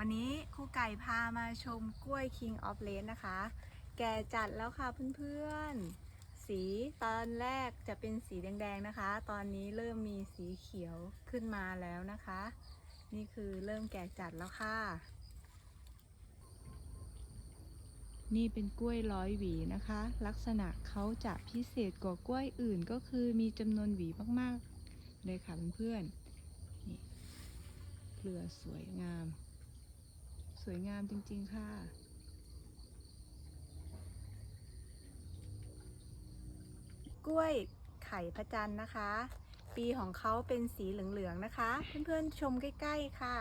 วันนี้ครูไก่พามาชมกล้วย King of r a d นะคะ แก่จัดแล้วค่ะเพื่อนๆ สีตอนแรกจะเป็นสีแดงๆนะคะ ตอนนี้เริ่มมีสีเขียวขึ้นมาแล้วนะคะ นี่คือเริ่มแก่จัดแล้วค่ะ นี่เป็นกล้วยร้อยหวีนะคะ ลักษณะเขาจะพิเศษกว่ากล้วยอื่นก็คือมีจำนวนหวีมากๆเลยค่ะเพื่อนๆ นี่เครือสวยงาม สวยงามจริง ๆ ค่ะกล้วยไข่พระจันทร์นะคะ ปีของเขาเป็นสีเหลือง ๆ นะคะ เพื่อนๆชมใกล้ ๆ ค่ะ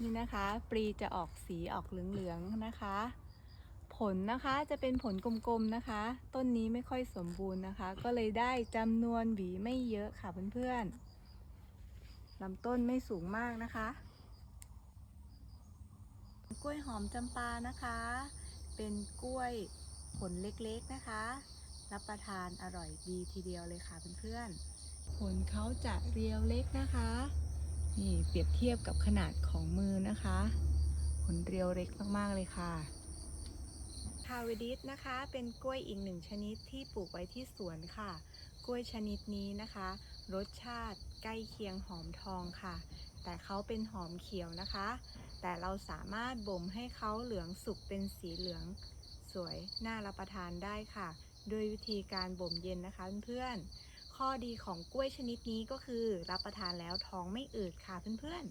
นี่นะคะ ปลีจะออกสีออกเหลือง ๆ นะคะ ผลนะคะจะเป็นผลกลม ๆ นะคะ ต้นนี้ไม่ค่อยสมบูรณ์นะคะ ก็เลยได้จำนวนหวีไม่เยอะค่ะเพื่อนๆลำต้นไม่สูงมากนะคะ กล้วยหอมจำปานะคะ เป็นกล้วยผลเล็กๆนะคะ รับประทานอร่อยดีทีเดียวเลยค่ะเพื่อนๆ ผลเขาจะเรียวเล็กนะคะ นี่เปรียบเทียบกับขนาดของมือนะคะ ผลเรียวเล็กมากๆเลยค่ะคาเวดิสนะคะ เป็นกล้วยอีกหนึ่งชนิดที่ปลูกไว้ที่สวนค่ะ กล้วยชนิดนี้นะคะ รสชาติใกล้เคียงหอมทองค่ะ แต่เขาเป็นหอมเขียวนะคะ แต่เราสามารถบ่มให้เขาเหลืองสุกเป็นสีเหลืองสวยน่ารับประทานได้ค่ะ โดยวิธีการบ่มเย็นนะคะเพื่อนๆ ข้อดีของกล้วยชนิดนี้ก็คือ รับประทานแล้วท้องไม่อืดค่ะเพื่อน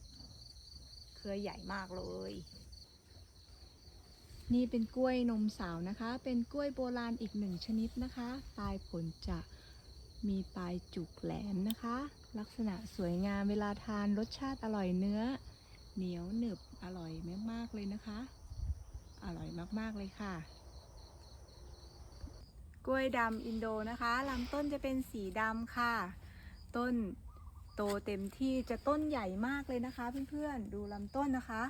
ๆ เครือใหญ่มากเลย นี่เป็นกล้วยนมสาวนะคะ เป็นกล้วยโบราณอีกหนึ่งชนิดนะคะ ปลายผลจะ มีปลายจุกแหลมนะคะ ลักษณะสวยงามเวลาทานรสชาติอร่อยเนื้อ เหนียวหนึบอร่อยมากๆเลยนะคะ อร่อยมากๆเลยค่ะ กล้วยดำอินโดนะคะลำต้นจะเป็นสีดำค่ะ ต้นโตเต็มที่จะต้นใหญ่มากเลยนะคะ เพื่อนๆดูลำต้นนะคะ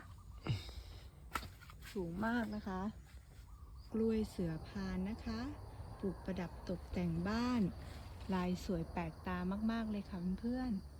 สูงมากนะคะ กล้วยเสือพานนะคะปลูกประดับตกแต่งบ้าน ลายสวยแปลกตามากๆเลยค่ะเพื่อนๆ